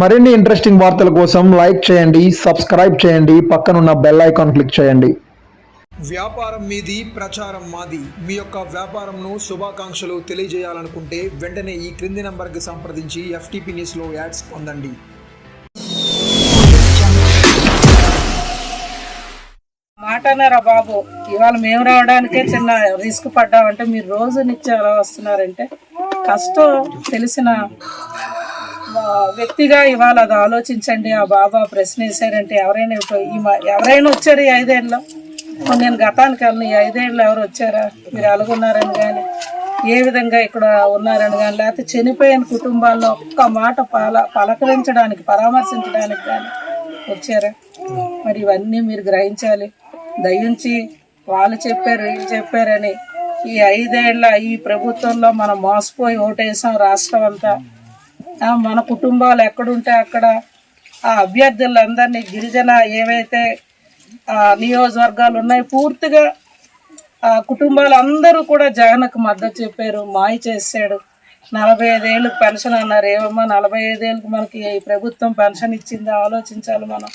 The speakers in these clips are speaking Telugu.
మరిన్ని ఇంట్రెస్టింగ్ వార్తల కోసం లైక్ చేయండి సబ్స్క్రైబ్ చేయండి పక్కనున్న బెల్ ఐకాన్ క్లిక్ చేయండి. వ్యాపారం మీది ప్రచారం మాది. మీ యొక్క వ్యాపారంను శుభాకాంక్షలు తెలియజేయాలనుకుంటే వెంటనే ఈ క్రింది నంబర్కి సంప్రదించి ఎఫ్టీపీ న్యూస్లో యాడ్స్ పొందండి. మాటన్నారా బాబు ఇవాళ మేము రావడానికే చిన్న రిస్క్ పడ్డామంటే మీరు రోజు నిత్యం ఎలా వస్తున్నారంటే కష్టం తెలిసిన వ్యక్తిగా ఇవాళ అది ఆలోచించండి. ఆ బాబా ప్రశ్న వేశారంటే ఎవరైనా ఎవరైనా వచ్చారు ఈ ఐదేళ్ళలో? నేను గతానికి వెళ్ళిన ఈ ఐదేళ్ళు ఎవరు వచ్చారా? మీరు ఎలాగున్నారని కానీ ఏ విధంగా ఇక్కడ ఉన్నారని కానీ లేకపోతే చనిపోయిన కుటుంబాల్లో ఒక్క మాట పల పలకరించడానికి పరామర్శించడానికి కానీ వచ్చారా? మరి ఇవన్నీ మీరు గ్రహించాలి. దయించి వాళ్ళు చెప్పారు వీళ్ళు చెప్పారని ఈ ఐదేళ్ళ ఈ ప్రభుత్వంలో మనం మోసపోయి ఓటేసాం రాష్ట్రం అంతా. మన కుటుంబాలు ఎక్కడుంటే అక్కడ ఆ అభ్యర్థులందరినీ గిరిజన ఏవైతే ఆ, నియోజకవర్గాలు ఉన్నాయి పూర్తిగా ఆ కుటుంబాలు అందరూ కూడా జగన్కు మద్దతు చెప్పారు మాయ చేశాడు. నలభై ఐదేళ్ళకి పెన్షన్ అన్నారు. ఏమమ్మా నలభై ఐదేళ్ళకి మనకి ఈ ప్రభుత్వం పెన్షన్ ఇచ్చింది? ఆలోచించాలి మనం.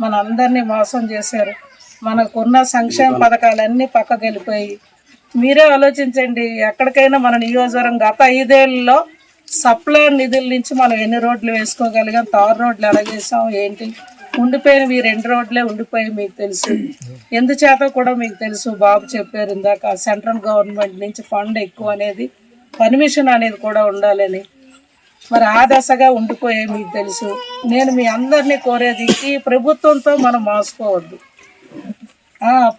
మన అందరినీ మోసం చేశారు. మనకున్న సంక్షేమ పథకాలన్నీ పక్కకి వెళ్ళిపోయి మీరే ఆలోచించండి ఎక్కడికైనా మన నియోజకవర్గం గత ఐదేళ్ళలో సప్లై నిధుల నుంచి మనం ఎన్ని రోడ్లు వేసుకోగలిగాం? తారు రోడ్లు ఎలా చేసాం ఏంటి? ఉండిపోయినవి ఈ రెండు రోడ్లే ఉండిపోయి మీకు తెలుసు. ఎందుచేత కూడా మీకు తెలుసు? బాబు చెప్పారు ఇందాక సెంట్రల్ గవర్నమెంట్ నుంచి ఫండ్ ఎక్కువ అనేది పర్మిషన్ అనేది కూడా ఉండాలని. మరి ఆ దశగా ఉండిపోయే మీకు తెలుసు. నేను మీ అందరినీ కోరేది ఈ ప్రభుత్వంతో మనం మాసుకోవద్దు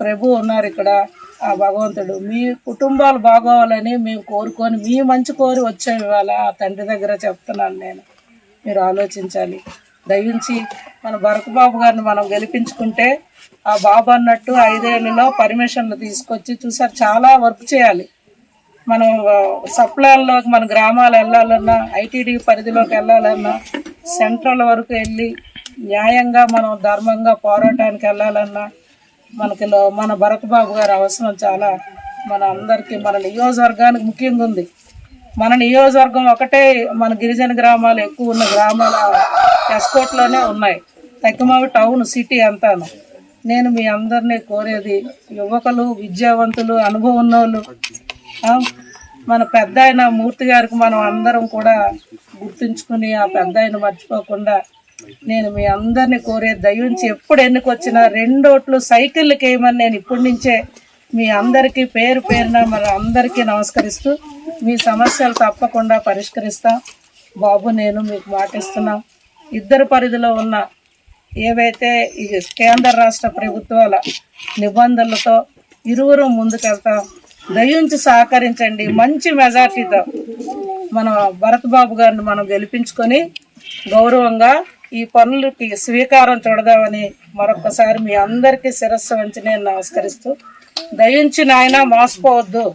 ప్రభు ఉన్నారు ఇక్కడ. ఆ భగవంతుడు. మీ కుటుంబాలు బాగోవాలని మేము కోరుకొని మీ మంచి కోరి వచ్చాం ఇవాళ ఆ తండ్రి దగ్గర చెప్తున్నాను నేను. మీరు ఆలోచించాలి. దయించి మన భరతబాబు గారిని మనం గెలిపించుకుంటే ఆ బాబు అన్నట్టు ఐదేళ్ళలో పర్మిషన్లు తీసుకొచ్చి చూసారు చాలా వర్క్ చేయాలి. మనం సప్లైల్లోకి మన గ్రామాలు వెళ్ళాలన్నా ఐటీడీ పరిధిలోకి వెళ్ళాలన్నా సెంట్రల్ వరకు వెళ్ళి న్యాయంగా మనం ధర్మంగా పోరాటానికి వెళ్ళాలన్నా మనకి మన భరత్ బాబు గారి అవసరం చాలా. మన అందరికీ మన నియోజకవర్గానికి ముఖ్యంగా ఉంది. మన నియోజకవర్గం ఒకటే మన గిరిజన గ్రామాలు ఎక్కువ ఉన్న గ్రామాల ఎస్కోట్లోనే ఉన్నాయి. తక్కువవి టౌన్ సిటీ అంతాను. నేను మీ అందరినీ కోరేది యువకులు విద్యావంతులు అనుభవం ఉన్నోళ్ళు వాళ్ళు మన పెద్ద మూర్తి గారికి మనం అందరం కూడా గుర్తుంచుకుని ఆ పెద్ద మర్చిపోకుండా నేను మీ అందరిని కోరే దయించి ఎప్పుడు ఎన్నికొచ్చినా రెండోట్లు సైకిళ్ళకి వేయమని నేను ఇప్పటి నుంచే మీ అందరికీ పేరు పేరున మన అందరికీ నమస్కరిస్తూ మీ సమస్యలు తప్పకుండా పరిష్కరిస్తాం. బాబు నేను మీకు మాటిస్తున్నాం. ఇద్దరు పరిధిలో ఉన్న ఏవైతే ఈ కేంద్ర రాష్ట్ర ప్రభుత్వాల నిబంధనలతో ఇరువురు ముందుకెళ్తాం దయించి సహకరించండి. మంచి మెజార్టీతో మన భరత్ బాబు గారిని మనం గెలిపించుకొని గౌరవంగా ఈ పనులకి స్వీకారం చూడదామని మరొకసారి మీ అందరికీ శిరస్సు వంచి నేను నమస్కరిస్తూ దయించి నాయన మోసపోవద్దు.